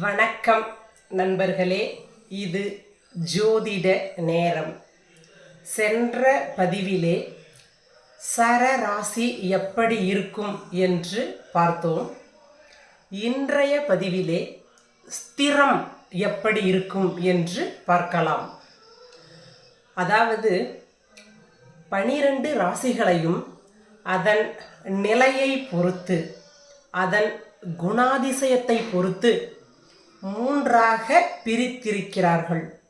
வணக்கம் நண்பர்களே இது ஜோதிட நேரம். சென்ற பதிவிலே சரராசி எப்படி இருக்கும் என்று பார்த்தோம். இன்றைய பதிவிலே ஸ்திரம் எப்படி இருக்கும் என்று பார்க்கலாம். அதாவது பனிரெண்டு ராசிகளையும் அதன் நிலையை பொறுத்து அதன் குணாதிசயத்தை பொறுத்து மூன்றாக பிரித்திருக்கிறார்கள்.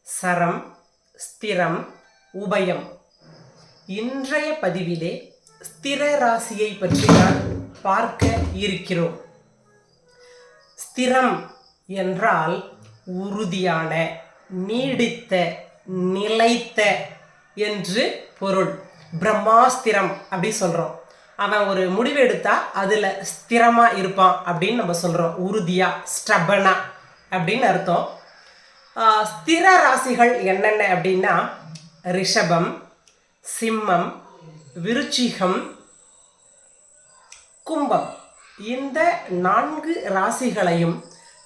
சரம் ஸ்திரம் உபயம். இன்றைய பதிவிலே ஸ்திர ராசியை பற்றி நான் பார்க்க இருக்கிறோம். ஸ்திரம் என்றால் உறுதியான நீடித்த நிலைத்த என்று பொருள். பிரம்மாஸ்திரம் அப்படி சொல்கிறோம் அவன் ஒரு முடிவு எடுத்தா அதில் ஸ்திரமாக இருப்பான் அப்படின்னு நம்ம சொல்கிறோம் உறுதியாக ஸ்டபனா அப்படின்னு அர்த்தம். ஸ்திர ராசிகள் என்னென்ன அப்படின்னா ரிஷபம் சிம்மம் விருச்சிகம் கும்பம். இந்த நான்கு ராசிகளையும்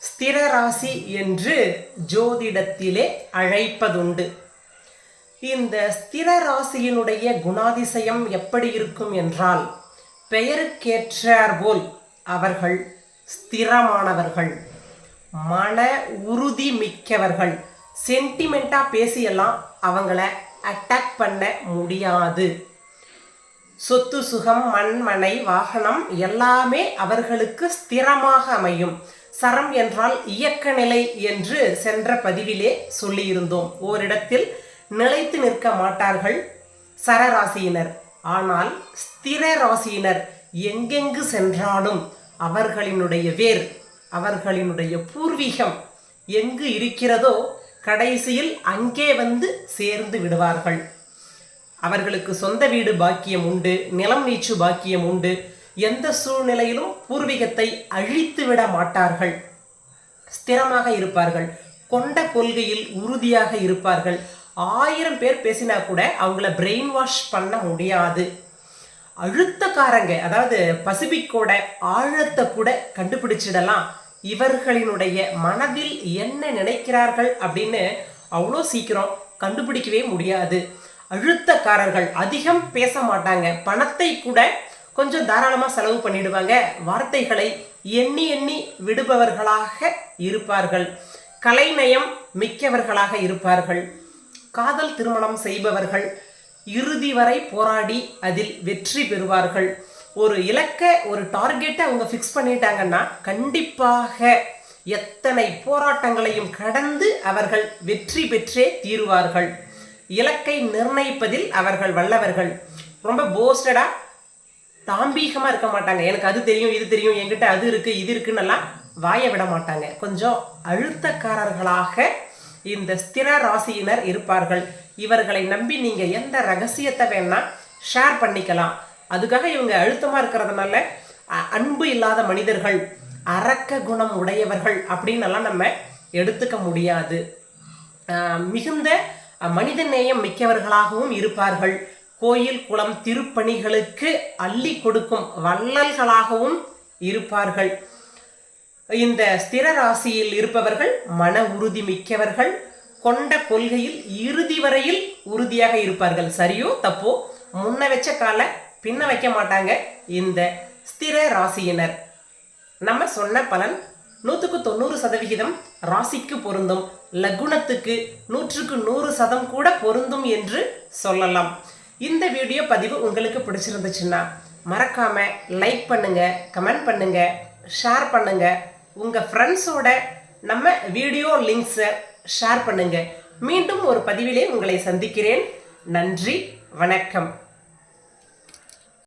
ஸ்திர ராசி என்று ஜோதிடத்திலே அழைப்பதுண்டு. இந்த ஸ்திர ராசியினுடைய குணாதிசயம் எப்படி இருக்கும் என்றால் பெயருக்கேற்றாற்போல் அவர்கள் ஸ்திரமானவர்கள் மன உறுதி மிக்கவர்கள். சென்டிமெண்ட்டாக பேசியெல்லாம் அவங்கள அட்டாக் பண்ண முடியாது. சொத்து சுகம் மண்மனை வாகனம் எல்லாமே அவர்களுக்கு ஸ்திரமாக அமையும். சரம் என்றால் இயக்க நிலை என்று சென்ற பதிவிலே சொல்லியிருந்தோம். ஓரிடத்தில் நிலைத்து நிற்க மாட்டார்கள் சரராசியினர். ஆனால் ஸ்திர ராசியினர் எங்கெங்கு சென்றாலும் அவர்களினுடைய வேர் அவர்களினுடைய பூர்வீகம் எங்கு இருக்கிறதோ கடைசியில் அங்கே வந்து சேர்ந்து விடுவார்கள். அவர்களுக்கு சொந்த வீடு பாக்கியம் உண்டு நிலம் வீச்சு பாக்கியம் உண்டு. எந்த சூழ்நிலையிலும் பூர்வீகத்தை அழித்து விட மாட்டார்கள். ஸ்திரமாக இருப்பார்கள். கொண்ட கொள்கையில் உறுதியாக இருப்பார்கள். ஆயிரம் பேர் பேசினா கூட அவங்கள பிரெயின் வாஷ் பண்ண முடியாது. அழுத்தக்காரங்க அதாவது பசிபிக்கோட ஆழத்தை கூட கண்டுபிடிச்சிடலாம். இவர்களினுடைய மனதில் என்ன நினைக்கிறார்கள் அப்படின்னு அவ்வளோ சீக்கிரம் கண்டுபிடிக்கவே முடியாது. அழுத்தக்காரர்கள் அதிகம் பேச மாட்டாங்க. பணத்தை கூட கொஞ்சம் தாராளமாக செலவு பண்ணிடுவாங்க. வார்த்தைகளை எண்ணி எண்ணி விடுபவர்களாக இருப்பார்கள். கலைநயம் மிக்கவர்களாக இருப்பார்கள். காதல் திருமணம் செய்பவர்கள் இறுதி வரை போராடி அதில் வெற்றி பெறுவார்கள். ஒரு இலக்கை ஒரு டார்கெட்டை அவங்க ஃபிக்ஸ் பண்ணிட்டாங்கன்னா கண்டிப்பாக எத்தனை போராட்டங்களையும் கடந்து அவர்கள் வெற்றி பெற்றே தீருவார்கள். இலக்கை நிர்ணயிப்பதில் அவர்கள் வல்லவர்கள். ரொம்ப போஸ்டடா தாம்பீகமாக இருக்க மாட்டாங்க. எனக்கு அது தெரியும் இது தெரியும் என்கிட்ட அது இருக்குது இது இருக்குன்னெல்லாம் வாய விட மாட்டாங்க. கொஞ்சம் அழுத்தக்காரர்களாக இந்த ஸ்திர ராசியினர் இருப்பார்கள். இவர்களை நம்பி நீங்கள் எந்த ரகசியத்தை வேணா ஷேர் பண்ணிக்கலாம். அதுக்காக இவங்க அழுத்தமாக இருக்கிறதுனால அன்பு இல்லாத மனிதர்கள் அரக்க குணம் உடையவர்கள் அப்படின்னெல்லாம் நம்ம எடுத்துக்க முடியாது. ஆஹ் மிகுந்த மனித நேயம் மிக்கவர்களாகவும் இருப்பார்கள். கோயில் குளம் திருப்பணிகளுக்கு அள்ளி கொடுக்கும் வள்ளல்களாகவும் இருப்பார்கள். இந்த ஸ்திர ராசியில் இருப்பவர்கள் மன உறுதி மிக்கவர்கள் கொண்ட கொள்கையில் இறுதி வரையில் உறுதியாக இருப்பார்கள். சரியோ? தப்போ? முன்ன வச்ச கால பின்ன வைக்க மாட்டாங்க இந்த ஸ்திர ராசியினர். நம்ம சொன்ன பலன் நூற்றுக்கு தொண்ணூறு சதவிகிதம் ராசிக்கு பொருந்தும். லகுணத்துக்கு நூற்றுக்கு நூறு சதம் கூட பொருந்தும் என்று சொல்லலாம். இந்த வீடியோ பதிவு உங்களுக்கு பிடிச்சிருந்துச்சுன்னா மறக்காம லைக் பண்ணுங்க கமெண்ட் பண்ணுங்க ஷேர் பண்ணுங்க. உங்கள் ஃப்ரெண்ட்ஸோட நம்ம வீடியோ லிங்க்ஸை ஷேர் பண்ணுங்கள் மீண்டும் ஒரு பதிவிலே உங்களை சந்திக்கிறேன். நன்றி வணக்கம்.